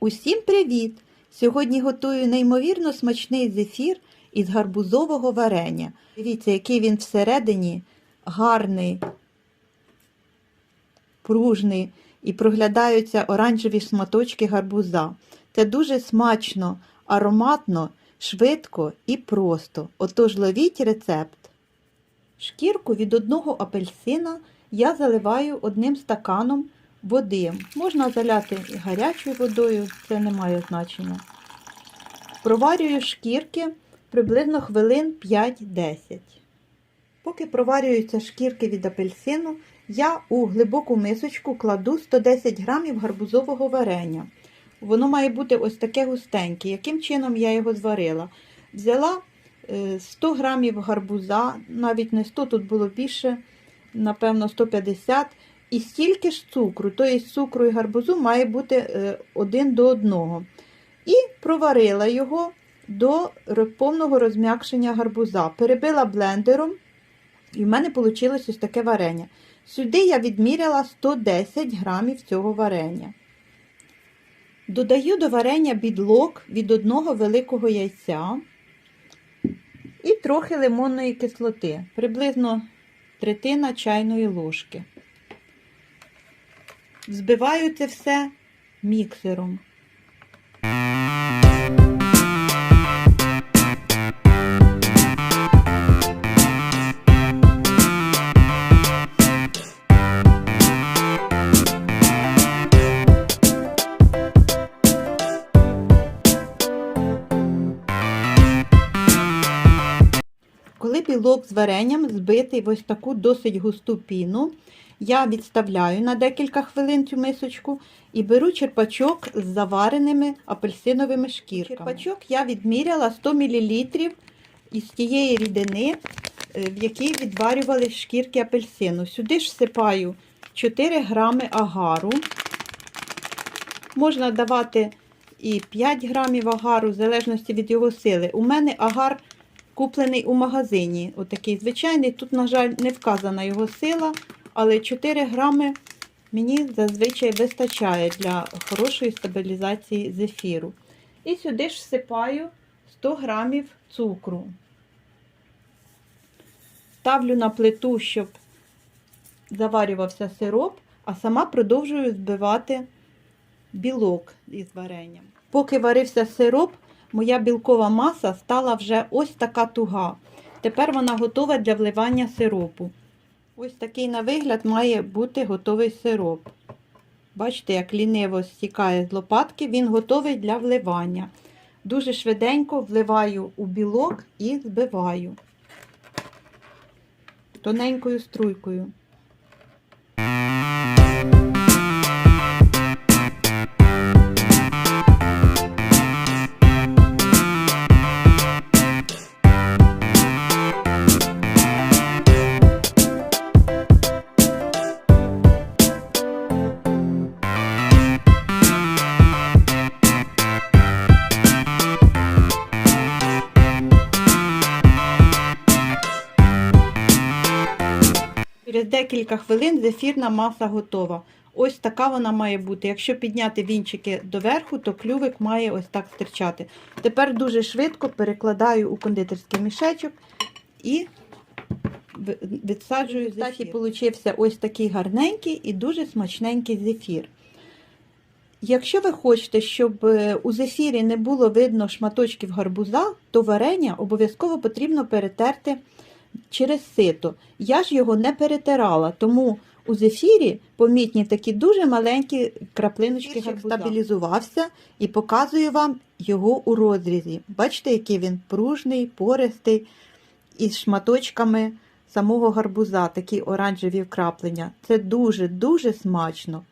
Усім привіт! Сьогодні готую неймовірно смачний зефір із гарбузового варення. Дивіться, який він всередині гарний, пружний і проглядаються оранжеві шматочки гарбуза. Це дуже смачно, ароматно, швидко і просто. Отож ловіть рецепт. Шкірку від одного апельсина я заливаю одним стаканом води. Можна заляти гарячою водою, це не має значення. Проварюю шкірки приблизно хвилин 5-10. Поки проварюються шкірки від апельсину, я у глибоку мисочку кладу 110 грамів гарбузового варення. Воно має бути ось таке густеньке. Яким чином я його зварила? Взяла е, 100 грамів гарбуза, навіть не 100, тут було більше, напевно, 150 і стільки ж цукру, тобто цукру і гарбузу має бути е, один до одного. І проварила його до повного розм'якшення гарбуза. Перебила блендером, і в мене вийшло ось таке варення. Сюди я відміряла 110 грамів цього варення. Додаю до варення бідлок від одного великого яйця і трохи лимонної кислоти, приблизно третина чайної ложки. Взбиваю це все міксером. Коли білок з варенням збитий в ось таку досить густу піну, я відставляю на декілька хвилин цю мисочку і беру черпачок з завареними апельсиновими шкірками. Черпачок я відміряла 100 мл із тієї рідини, е, в якій відварювали шкірки апельсину. Сюди ж всипаю 4 грами агару. Можна давати і 5 грамів агару, в залежності від його сили. У мене агар куплений у магазині. Отакий звичайний. Тут, на жаль, не вказана його сила, але 4 грами мені зазвичай вистачає для хорошої стабілізації зефіру. І сюди ж всипаю 100 грамів цукру. Ставлю на плиту, щоб заварювався сироп, а сама продовжую збивати білок із варенням. Поки варився сироп, моя білкова маса стала вже ось така туга. Тепер вона готова для вливання сиропу. Ось такий на вигляд має бути готовий сироп. Бачите, як ліниво стікає з лопатки, він готовий для вливання. Дуже швиденько вливаю у білок і збиваю тоненькою струйкою. Через декілька хвилин зефірна маса готова. Ось така вона має бути. Якщо підняти вінчики доверху, то клювик має ось так стирчати. Тепер дуже швидко перекладаю у кондитерський мішечок і відсаджую зефір. Так і получився ось такий гарненький і дуже смачненький зефір. Якщо ви хочете, щоб е, у зефірі не було видно шматочків гарбуза, то варення обов'язково потрібно перетерти через сито. Я ж його не перетирала, тому у зефірі помітні такі дуже маленькі краплиночки гарбуза. стабілізувався і показую вам його у розрізі. Бачите, який він пружний, пористий, із шматочками самого гарбуза, такі оранжеві вкраплення. Це дуже-дуже смачно.